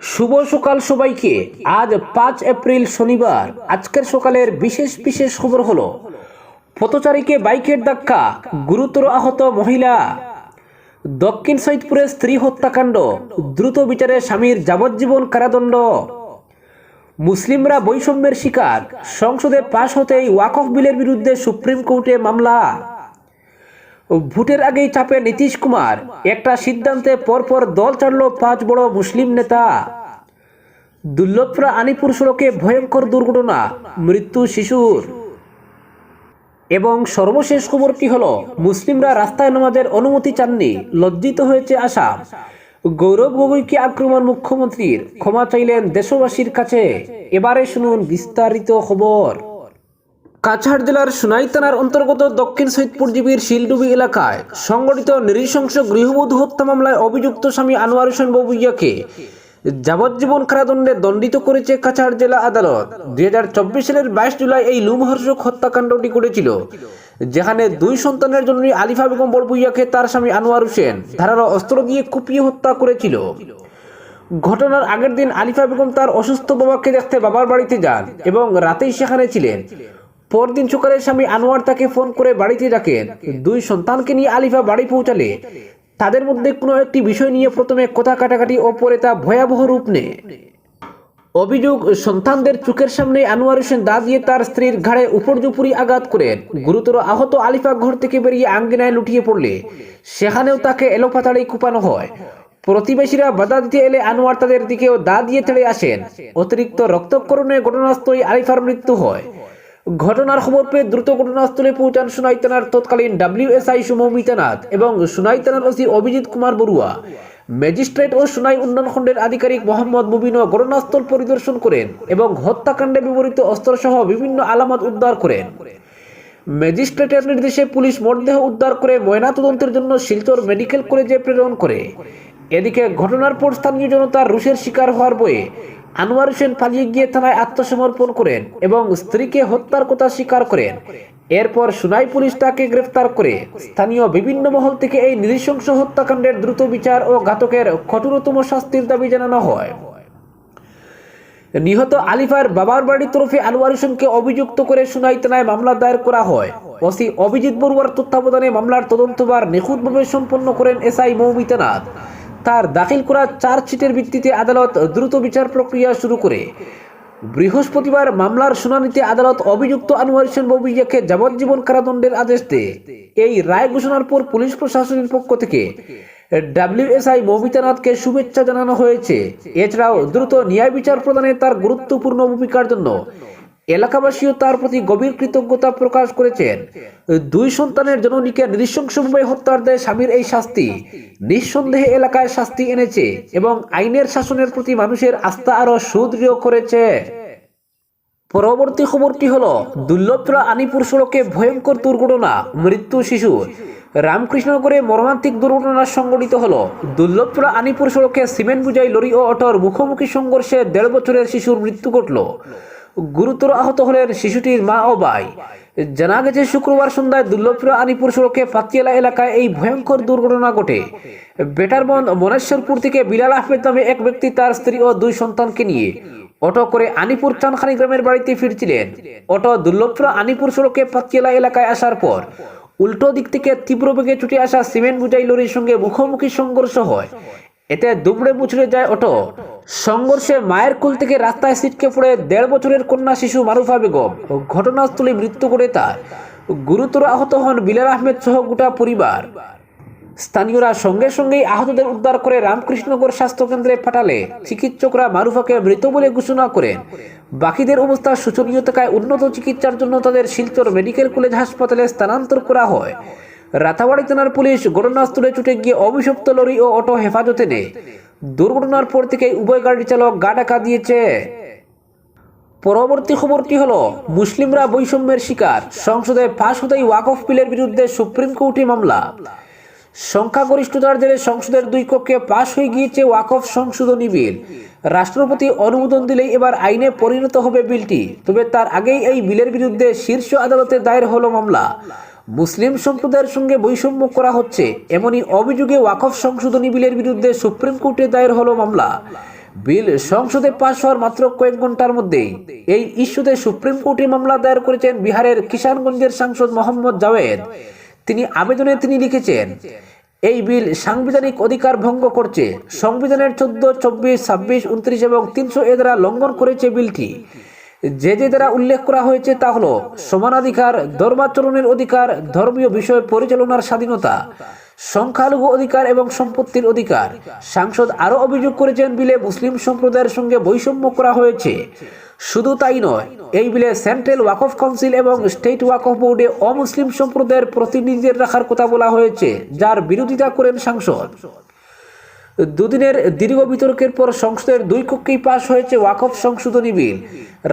শুভ সকাল সবাইকে। আজ পাঁচ এপ্রিল শনিবার। আজকের সকালের বিশেষ বিশেষ খবর হলো, পথচারীকে বাইকের ধাক্কা, গুরুতর আহত মহিলা। দক্ষিণ সৈদপুরে স্ত্রী হত্যাকাণ্ড, দ্রুত বিচারে স্বামীর যাবজ্জীবন কারাদণ্ড। মুসলিমরা বৈষম্যের শিকার, সংসদে পাশ হতেই ওয়াকফ বিলের বিরুদ্ধে সুপ্রিম কোর্টে মামলা। ভোটের আগেই চাপে নীতিশ কুমার। একটা সিদ্ধান্তে পরপর দল ছাড়ল পাঁচ বড় মুসলিম নেতা। দুর্লভরা আনিপুর সড়কে ভয়ঙ্কর দুর্ঘটনা, মৃত্যু শিশুর। এবং সর্বশেষ খবরটি হলো, মুসলিমরা রাস্তায় নামাজের অনুমতি চাননি, লজ্জিত হয়েছে আসাম গৌরব গগৈকে আক্রমণ মুখ্যমন্ত্রীর, ক্ষমা চাইলেন দেশবাসীর কাছে। এবারে শুনুন বিস্তারিত খবর। কাছাড় জেলার সুনাই থানার অন্তর্গত দক্ষিণ সৈদপুর জীবীর শিলডুবি এলাকায় সংগঠিত নৃশংস গৃহবধূ হত্যা মামলায় অভিযুক্ত স্বামী আনোয়ার হোসেন বাবুইয়াকে যাবজ্জীবন কারাদণ্ডে দণ্ডিত করেছে কাছাড় জেলা আদালত। দুই হাজার চব্বিশ সালের বাইশ জুলাই এই লুমহর্ষক হত্যাকাণ্ডটি ঘটেছিল, যেখানে দুই সন্তানের জন্য আলিফা বেগম বড়বুইয়াকে তার স্বামী আনোয়ার হোসেন ধারালো অস্ত্র দিয়ে কুপিয়ে হত্যা করেছিল। ঘটনার আগের দিন আলিফা বেগম তার অসুস্থ বাবাকে দেখতে বাবার বাড়িতে যান এবং রাতেই সেখানে ছিলেন। পরদিন সকালে স্বামী আনোয়ার তাকে ফোন করে বাড়িতে ডাকেন দুই সন্তানকে নিয়ে আলিফা বাড়ি পৌঁছালে। তাদের মধ্যে কোনো একটি বিষয় নিয়ে প্রথমে কথা কাটাকাটি ও পরে তা ভয়াবহ রূপ নেয়। অভিযোগ, সন্তানদের চোখের সামনে আনোয়ার হোসেন দা দিয়ে তার স্ত্রীর ঘাড়ে উপর্যুপুরি আঘাত করেন গুরুতর আহত আলিফা ঘর থেকে বেরিয়ে আঙ্গিনায় লুটিয়ে পড়লে। সেখানেও তাকে এলোপাতাড়ি কুপানো হয়। প্রতিবেশীরা বাধা দিতে এলে আনোয়ার তাদের দিকেও দা দিয়ে তেড়ে আসেন। অতিরিক্ত রক্তক্ষরণে ঘটনাস্থলে আলিফার মৃত্যু হয়। ঘটনার খবর পেয়ে দ্রুত ঘটনাস্থলে পৌঁছান সুনাই থানার তৎকালীন ডাব্লিউএসআই সুমৌমিতা নাথ এবং সুনাই থানার ওসি অভিজিৎ কুমার বড়ুয়া। ম্যাজিস্ট্রেট ও সুনাই উন্নয়ন খণ্ডের আধিকারিক মোহাম্মদ মুবিনও ঘটনাস্থল পরিদর্শন করেন এবং হত্যাকাণ্ডে ব্যবহৃত অস্ত্রসহ বিভিন্ন আলামত উদ্ধার করেন। ম্যাজিস্ট্রেটের নির্দেশে পুলিশ মরদেহ উদ্ধার করে ময়নাতদন্তের জন্য শিলচর মেডিকেল কলেজে প্রেরণ করে। এদিকে ঘটনার পর স্থানীয় জনতার রুশের শিকার হওয়ার বয়ে আনোয়ার হোসেন পালিয়ে গিয়ে থানায় আত্মসমর্পণ করেন এবং স্ত্রীকে হত্যার কথা স্বীকার করেন। এরপর সুনাই পুলিশ তাকে গ্রেফতার করে। স্থানীয় বিভিন্ন মহল থেকে এই নৃশংস হত্যাকাণ্ডের দ্রুত বিচার ও ঘাতকের কঠোরতম শাস্তির দাবি জানানো হয়। নিহত আলিফার বাবার বাড়ির তরফে আনোয়ার হোসেনকে অভিযুক্ত করে সুনাই থানায় মামলা দায়ের করা হয়। ওসি অভিজিৎ বড়ুয়ার তত্ত্বাবধানে মামলার তদন্তভার নিখুঁতভাবে সম্পন্ন করেন এসআই মৌমিতা নাথ। তার দাখিল করা চার্জশিটের ভিত্তিতে আদালত দ্রুত বিচার প্রক্রিয়া শুরু করে। বৃহস্পতিবার মামলার শুনানিতে আদালত অভিযুক্ত আনোয়ার হোসেন ববিয়াকে যাবজ্জীবন কারাদণ্ডের আদেশ দেয়। এই রায় ঘোষণার পর পুলিশ প্রশাসনের পক্ষ থেকে ডাব্লিউএসআই মমিতানাথকে শুভেচ্ছা জানানো হয়েছে। এছাড়াও দ্রুত ন্যায় বিচার প্রদানে তার গুরুত্বপূর্ণ ভূমিকার জন্য এলাকাবাসীও তার প্রতি গভীর কৃতজ্ঞতা প্রকাশ করেছেন। দুই সন্তানের জননীকে নৃশংসভাবে হত্যার দেয় স্বামীর এই শাস্তি নিঃসন্দেহে এলাকায় শাস্তি এনেছে এবং আইনের শাসনের প্রতি মানুষের আস্থা আরও সুদৃঢ় করেছে। পরবর্তী খবরটি হলো দুর্লভপুরা আনিপুর সড়কে ভয়ঙ্কর দুর্ঘটনা, মৃত্যু শিশু। রামকৃষ্ণনগরে মর্মান্তিক দুর্ঘটনা সংঘটিত হল। দুর্লভপুরা আনিপুর সড়কে সিমেন্ট বুঝাই লরি ও অটোর মুখোমুখি সংঘর্ষে দেড় বছরের শিশুর মৃত্যু ঘটল। গুরুতর আহত হলেন শিশুটির মা ও ভাই। জানা গেছে, শুক্রবার সন্ধ্যায় দুর্লভপুরা আনিপুর সড়কে পাতিয়ালা এলাকায় এই ভয়ঙ্কর দুর্ঘটনা ঘটে। বেটারবন্দ মনেশ্বরপুর থেকে বিলাল আহমেদ নামে এক ব্যক্তি তার স্ত্রী ও দুই সন্তানকে নিয়ে অটো করে আনিপুর চানখানি গ্রামের বাড়িতে ফিরছিলেন। অটো দুর্লভপুরা আনিপুর সড়কে পাতিয়ালা এলাকায় আসার পর উল্টো দিক থেকে তীব্র বেগে ছুটে আসা সিমেন্ট বুঝাই লরির সঙ্গে মুখোমুখি সংঘর্ষ হয়। এতে দুবড়ে মুচড়ে যায় অটো। সংঘর্ষে মায়ের কুল থেকে রাস্তায় ছিটকে পড়ে দেড় বছরের কন্যা শিশু মারুফা বেগম ঘটনাস্থলে মৃত্যু করে তার। গুরুতর আহত হন বিলাল আহমেদ সহ গোটা পরিবার। স্থানীয়রা সঙ্গে সঙ্গেই আহতদের উদ্ধার করে রামকৃষ্ণনগর স্বাস্থ্য কেন্দ্রে পাঠালে চিকিৎসকরা মারুফাকে মৃত বলে ঘোষণা করেন। বাকিদের অবস্থা শোচনীয় থাকায় উন্নত চিকিৎসার জন্য তাদের শিলচর মেডিকেল কলেজ হাসপাতালে স্থানান্তর করা হয়। রাতাবাড়ি থানার পুলিশ ঘটনাস্থলে ছুটে গিয়ে অভিশপ্ত লরি ও অটো হেফাজতে নেয়। দুর্ঘটনার পর থেকে উভয় গাড়ি চালক গা ডাকা দিয়েছে। পরবর্তী খবরটি হলো, মুসলিমরা বৈষম্যের শিকার। সংসদে পাশ হতেই ওয়াকফ বিলের বিরুদ্ধে সুপ্রিম কোর্টে মামলা। সংখ্যাগরিষ্ঠতার জেরে সংসদের দুই কক্ষে পাশ হয়ে গিয়েছে ওয়াকফ সংশোধনী বিল। রাষ্ট্রপতি অনুমোদন দিলেই এবার আইনে পরিণত হবে বিলটি, তবে তার আগেই এই বিলের বিরুদ্ধে শীর্ষ আদালতে দায়ের হলো মামলা। মুসলিম সম্প্রদায়ের সঙ্গে বৈষম্য করা হচ্ছে, এমনই অভিযোগে ওয়াকফ সংশোধনী বিলের বিরুদ্ধে সুপ্রিম কোর্টে দায়ের হলো মামলা। বিল সংসদে পাশ হওয়ার মাত্র কয়েক ঘণ্টার মধ্যেই এই ইস্যুতে সুপ্রিম কোর্টে মামলা দায়ের করেছেন বিহারের কিষানগঞ্জের সাংসদ মোহাম্মদ জাওয়েদ। তিনি আবেদনে তিনি লিখেছেন, এই বিল সাংবিধানিক অধিকার ভঙ্গ করছে। সংবিধানের চোদ্দ, চব্বিশ, ছাব্বিশ, উনত্রিশ এবং তিনশো এ দ্বারা লঙ্ঘন করেছে বিলটি। যে যে দ্বারা উল্লেখ করা হয়েছে তা হলো সমানাধিকার, ধর্মাচরণের অধিকার, ধর্মীয় বিষয় পরিচালনার স্বাধীনতা, সংখ্যালঘু অধিকার এবং সম্পত্তির অধিকার। সাংসদ আরও অভিযোগ করেছেন, বিলে মুসলিম সম্প্রদায়ের সঙ্গে বৈষম্য করা হয়েছে। শুধু তাই নয়, এই বিলে সেন্ট্রাল ওয়াকফ কাউন্সিল এবং স্টেট ওয়াকফ বোর্ডে অমুসলিম সম্প্রদায়ের প্রতিনিধিদের রাখার কথা বলা হয়েছে, যার বিরোধিতা করেন সাংসদ। দুদিনের দীর্ঘ বিতর্কের পর সংসদের দুই কক্ষেই পাশ হয়েছে ওয়াকফ সংশোধনী বিল।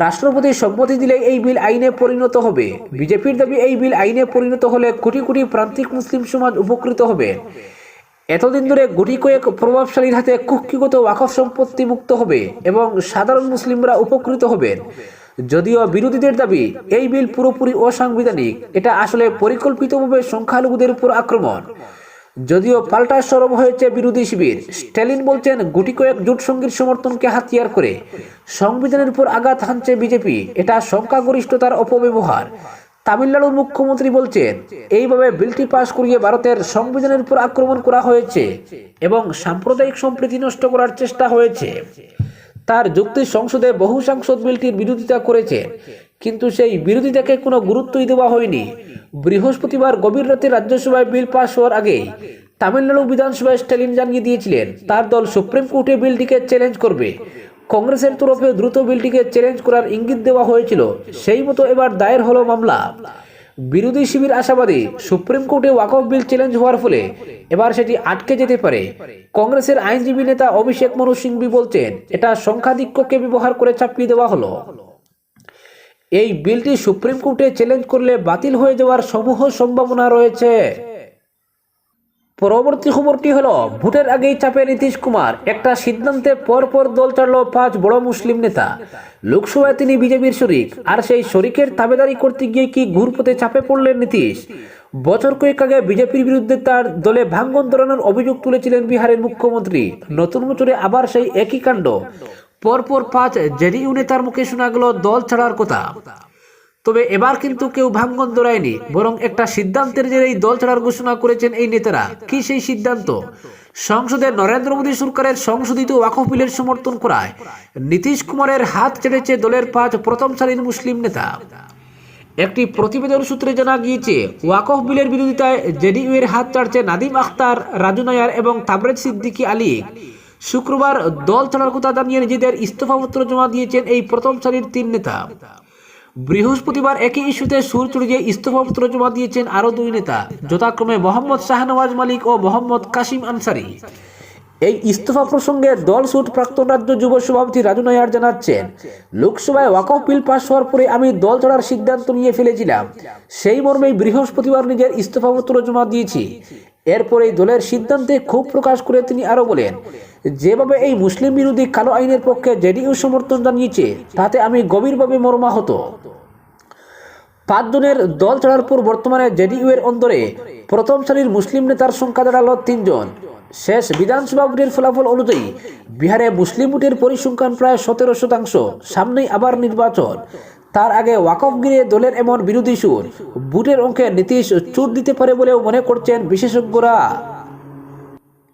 রাষ্ট্রপতি সম্মতি দিলে এই বিল আইনে পরিণত হবে। বিজেপির দাবি, এই বিল আইনে পরিণত হলে কোটি কোটি প্রান্তিক মুসলিম সমাজ উপকৃত হবে। এতদিন ধরে গুটি কয়েক প্রভাবশালীর হাতে কুক্ষিগত ওয়াকফ সম্পত্তি মুক্ত হবে এবং সাধারণ মুসলিমরা উপকৃত হবেন যদিও বিরোধীদের দাবি, এই বিল পুরোপুরি অসাংবিধানিক। এটা আসলে পরিকল্পিতভাবে সংখ্যালঘুদের উপর আক্রমণ। যদিও পাল্টা সরব হয়েছে বিরোধী শিবির, স্ট্যালিন বলছেন গুটি কয়েক জোট সঙ্গীর সমর্থনকে হাতিয়ার করে। সংবিধানের উপর আঘাত হানছে বিজেপি, এটা সংখ্যাগরিষ্ঠতার অপব্যবহার। তামিলনাড়ুর মুখ্যমন্ত্রী বলছেন, এইভাবে বিলটি পাশ করিয়ে ভারতের সংবিধানের উপর আক্রমণ করা হয়েছে এবং সাম্প্রদায়িক সম্প্রীতি নষ্ট করার চেষ্টা হয়েছে। তার যুক্তি সংসদে বহু সাংসদ বিলটির বিরোধিতা করেছে। কিন্তু সেই বিরোধিতাকে কোনো গুরুত্বই দেওয়া হয়নি। বৃহস্পতিবার গভীর রাতে রাজ্যসভায় বিল পাশ হওয়ার আগে তামিলনাড়ু বিধানসভায় স্ট্যালিন জানিয়ে দিয়েছিলেন, তার দল সুপ্রিম কোর্টে বিলটিকে চ্যালেঞ্জ করবে। কংগ্রেসের তরফে দ্রুত বিলটিকে চ্যালেঞ্জ করার ইঙ্গিত দেওয়া হয়েছিল। সেই মতো এবার দায়ের হলো মামলা। বিরোধী শিবির আশাবাদী সুপ্রিম কোর্টে ওয়াকফ বিল চ্যালেঞ্জ হওয়ার ফলে এবার সেটি আটকে যেতে পারে। কংগ্রেসের আইনজীবী নেতা অভিষেক মনু সিংভি বলছেন, এটা সংখ্যাধিক্যকে ব্যবহার করে চাপিয়ে দেওয়া হলো। এই বিলটি সুপ্রিম কোর্টে চ্যালেঞ্জ করলে বাতিল হয়ে যাওয়ার সমূহ সম্ভাবনা রয়েছে। পরবর্তী খবরটি হলো, ভোটের আগেই চাপে নীতিশ কুমার। একটা সিদ্ধান্তে পরপর দল ছাড়ল পাঁচ বড় মুসলিম নেতা। লোকসভায় তিনি বিজেপির শরিক। আর সেই শরিকের তাবেদারি করতে গিয়ে কি ঘুরপথে চাপে পড়লেন নীতিশ? বছর কয়েক আগে বিজেপির বিরুদ্ধে তার দলে ভাঙ্গন ধরানোর অভিযোগ তুলেছিলেন বিহারের মুখ্যমন্ত্রী। নতুন বছরে আবার সেই একই কাণ্ড। পরপর পাঁচ জেডিইউ নেতার মুখে শোনা গেল দল ছাড়ার কথা। তবে এবার কিন্তু কেউ ভাঙ্গন দৌড়ায়নি বরং একটা সিদ্ধান্তের জেরেই দল ছাড়ার ঘোষণা করেছেন এই নেতারা। কি সেই সিদ্ধান্ত? সংসদে নরেন্দ্র মোদী সরকারের সংশোধিত ওয়াকফ বিলের সমর্থন করায় নীতিশ কুমারের হাত ছেড়েছে দলের পাঁচ প্রথম সারির মুসলিম নেতা। একটি প্রতিবেদন সূত্রে জানা গিয়েছে ওয়াকফ বিলের বিরোধিতায় জেডিইউ এর হাত চাড়ছে নাদিম আখতার, রাজু নায়ার এবং তাবরেজ সিদ্দিকী আলী। শুক্রবার দল ছাড়ার কথা জানিয়ে নিজেদের ইস্তফাপত্র জমা দিয়েছেন এই প্রথম সারির তিন নেতা। বৃহস্পতিবার একই ইস্যুতে সুর চড়িয়ে ইস্তফাপত্র জমা দিয়েছেন আরও দুই নেতা, যথাক্রমে মোহাম্মদ শাহনওয়াজ মালিক ও মোহাম্মদ কাসিম আনসারি। এই ইস্তফা প্রসঙ্গে দল সুট প্রাক্তন রাজ্য যুব সভাপতি রাজু নায়ার জানাচ্ছেন, লোকসভায় ওয়াকফ বিল পাশ হওয়ার পরে আমি দল ছাড়ার সিদ্ধান্ত নিয়ে ফেলেছিলাম। সেই মর্মেই বৃহস্পতিবার নিজের ইস্তফা ইস্তফাপত্র জমা দিয়েছি। এরপরে দলের সিদ্ধান্তে ক্ষোভ প্রকাশ করে তিনি আরও বলেন, যেভাবে এই মুসলিম বিরোধী কালো আইনের পক্ষে জেডিইউ সমর্থন জানিয়েছে, তাতে আমি গভীরভাবে মর্মাহত। পাঁচজনের দল ছাড়ার পর বর্তমানে জেডিইউ এর অন্দরে প্রথম সারির মুসলিম নেতার সংখ্যা দাঁড়াল তিনজন। শেষ বিধানসভা ভোটের ফলাফল অনুযায়ী বিহারে মুসলিম ভোটের পরিসংখ্যান প্রায় সতেরো শতাংশ, সামনেই আবার নির্বাচন। তার আগে ওয়াকফ গিরে দলের এমন বিরোধী সুর, ভোটের অঙ্কে নীতিশ চুট দিতে পারে বলেও মনে করছেন বিশেষজ্ঞরা।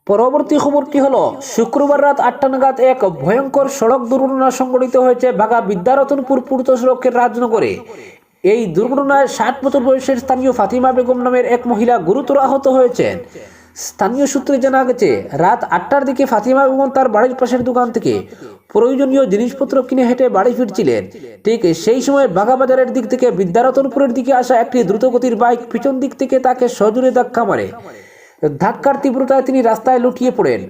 পরবর্তী খবরটি হলো, শুক্রবার রাত আটটা নাগাদ এক ভয়ঙ্কর সড়ক দুর্ঘটনা সংঘটিত হয়েছে বাঘা বিদ্যারতনপুর পূর্ত সড়কের রাজনগরে। এই দুর্ঘটনায় ষাট বছর বয়সের স্থানীয় ফাতিমা বেগম নামের এক মহিলা গুরুতর আহত হয়েছেন। স্থানীয় সূত্রে জানা গেছে, রাত আটটার দিকে ফাতিমা বেগম তার বাড়ির পাশের দোকান থেকে প্রয়োজনীয় জিনিসপত্র কিনে হেঁটে বাড়ি ফিরছিলেন। ঠিক সেই সময় বাগাবাজারের দিক থেকে বিদ্যারতনপুরের দিকে আসা একটি দ্রুতগতির বাইক পিছন দিক থেকে তাকে সজোরে ধাক্কা মারে। ধাক্কার তীব্রতায় তিনি রাস্তায় লুটিয়ে পড়েন।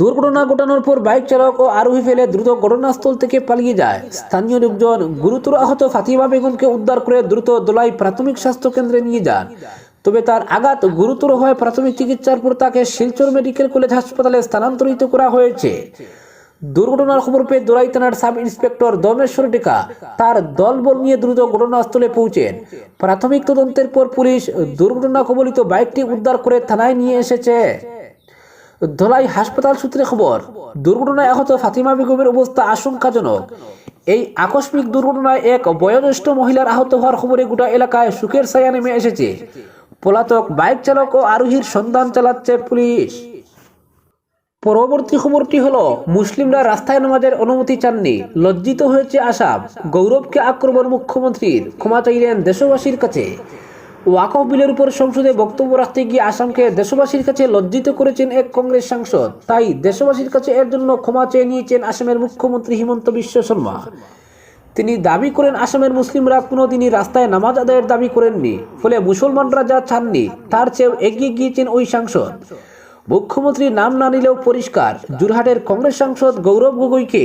দুর্ঘটনা ঘটানোর পর বাইক চালক ও আরোহী ফেলে দ্রুত ঘটনাস্থল থেকে পালিয়ে যায়। স্থানীয় লোকজন গুরুতর আহত ফাতিমা বেগমকে উদ্ধার করে দ্রুত দোলাই প্রাথমিক স্বাস্থ্য কেন্দ্রে নিয়ে যান। তবে তার আঘাত গুরুতর হয়ে প্রাথমিক চিকিৎসার পর তাকে শিলচর মেডিকেল কলেজ হাসপাতালে স্থানান্তরিত করা হয়েছে। দুর্ঘটনার খবর পেয়ে দোলাই থানার সাব ইন্সপেক্টর দমেশ্বর টেকা তার দলবল নিয়ে দ্রুত ঘটনাস্থলে পৌঁছেন। প্রাথমিক তদন্তের পর পুলিশ দুর্ঘটনা কবলিত বাইকটি উদ্ধার করে থানায় নিয়ে এসেছে। ধলাই হাসপাতাল সূত্রে খবর, দুর্ঘটনায় আহত ফাতিমা বেগমের অবস্থা আশঙ্কাজনক। এই আকস্মিক দুর্ঘটনায় এক বয়োজ্যেষ্ঠ মহিলার আহত হওয়ার খবরে গোটা এলাকায় সুখের ছায়া নেমে এসেছে। পলাতক বাইক চালক ও আরোহীর সন্ধান চালাচ্ছে পুলিশ। পরবর্তী খবরটি হলো, মুসলিমরা রাস্তায় নামাজের অনুমতি চাননি। লজ্জিত হয়েছে আসাম। গৌরবকে আক্রমণ মুখ্যমন্ত্রীর। ক্ষমা চাইলেন দেশবাসীর কাছে। ওয়াকফ বিলের উপর সংসদে বক্তব্য রাখতে গিয়ে আসামকে দেশবাসীর কাছে লজ্জিত করেছেন এক কংগ্রেস সাংসদ। তাই দেশবাসীর কাছে এর জন্য ক্ষমা চেয়ে নিয়েছেন আসামের মুখ্যমন্ত্রী হিমন্ত বিশ্ব শর্মা। তিনি দাবি করেন আসামের মুসলিমরা কোনোদিনই রাস্তায় নামাজ আদায়ের দাবি করেননি, ফলে মুসলমানরা যা চাননি তার চেয়েও এগিয়ে গিয়েছেন ওই সাংসদ। মুখ্যমন্ত্রী নাম না নিলেও পরিষ্কার, জুরহাটের কংগ্রেস সাংসদ গৌরব গগৈকে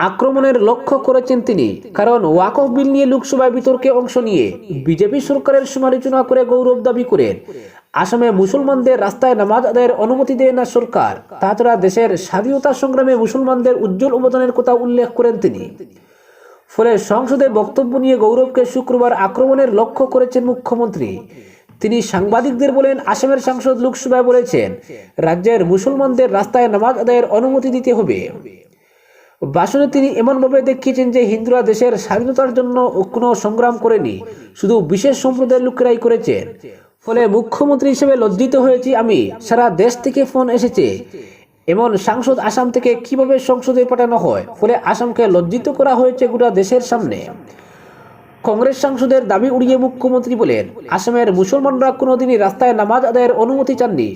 আক্রমণের লক্ষ্য করেছেন তিনি, কারণ ওয়াকফ বিল নিয়ে লোকসভায় বিতর্কে অংশ নিয়ে বিজেপি সরকারের সমালোচনা করে গৌরব দাবি করেন, আসামে মুসলমানদের রাস্তায় নামাজ আদায়ের অনুমতি দেয় না সরকার। তাছাড়া দেশের স্বাধীনতা সংগ্রামে মুসলমানদের উজ্জ্বল অবদানের কথা উল্লেখ করেন তিনি। ফলে সংসদে বক্তব্য নিয়ে গৌরবকে শুক্রবার আক্রমণের লক্ষ্য করেছেন মুখ্যমন্ত্রী। তিনি সাংবাদিকদের বলেন, আসামের সাংসদ লোকসভায় বলেছেন, রাজ্যের মুসলমানদের রাস্তায় নামাজ আদায়ের অনুমতি দিতে হবে। ভাষণে তিনি এমনভাবে দেখিয়েছেন যে হিন্দুরা দেশের স্বাধীনতার জন্য কোনো সংগ্রাম করেনি, শুধু বিশেষ সম্প্রদায়ের লোকেরাই করেছেন। ফলে মুখ্যমন্ত্রী হিসেবে লজ্জিত হয়েছি আমি। সারা দেশ থেকে ফোন এসেছে। এমন সাংসদ আসাম থেকে কীভাবে সংসদে পাঠানো হয়? ফলে আসামকে লজ্জিত করা হয়েছে গোটা দেশের সামনে। কংগ্রেস সাংসদের দাবি উড়িয়ে মুখ্যমন্ত্রী বলেন, আসামের মুসলমানরা কোনোদিনই রাস্তায় নামাজ আদায়ের অনুমতি চাননি।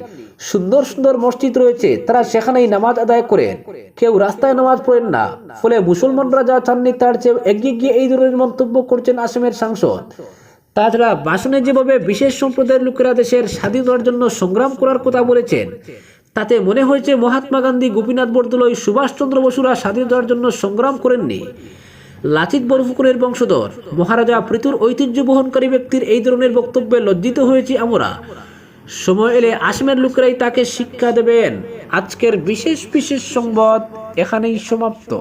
সুন্দর সুন্দর মসজিদ রয়েছে, তারা সেখানেই নামাজ আদায় করেন। কেউ রাস্তায় নামাজ পড়েন না। ফলে মুসলমানরা যা চাননি তার চেয়ে এগিয়ে গিয়ে এই ধরনের মন্তব্য করছেন আসামের সাংসদ। তাছাড়া ভাষণে যেভাবে বিশেষ সম্প্রদায়ের লোকেরা দেশের স্বাধীনতার জন্য সংগ্রাম করার কথা বলেছেন তাতে মনে হয়েছে মহাত্মা গান্ধী, গোপীনাথ বরদলৈ সুভাষচন্দ্র বসুরা স্বাধীনতার জন্য সংগ্রাম করেননি। লাচিত বরফুকুরের বংশধর, মহারাজা পৃথুর ঐতিহ্য বহনকারী ব্যক্তির এই ধরনের বক্তব্যে লজ্জিত হয়েছি আমরা। সময় এলে আসামের লোকেরাই তাকে শিক্ষা দেবেন। আজকের বিশেষ বিশেষ সংবাদ এখানেই সমাপ্ত।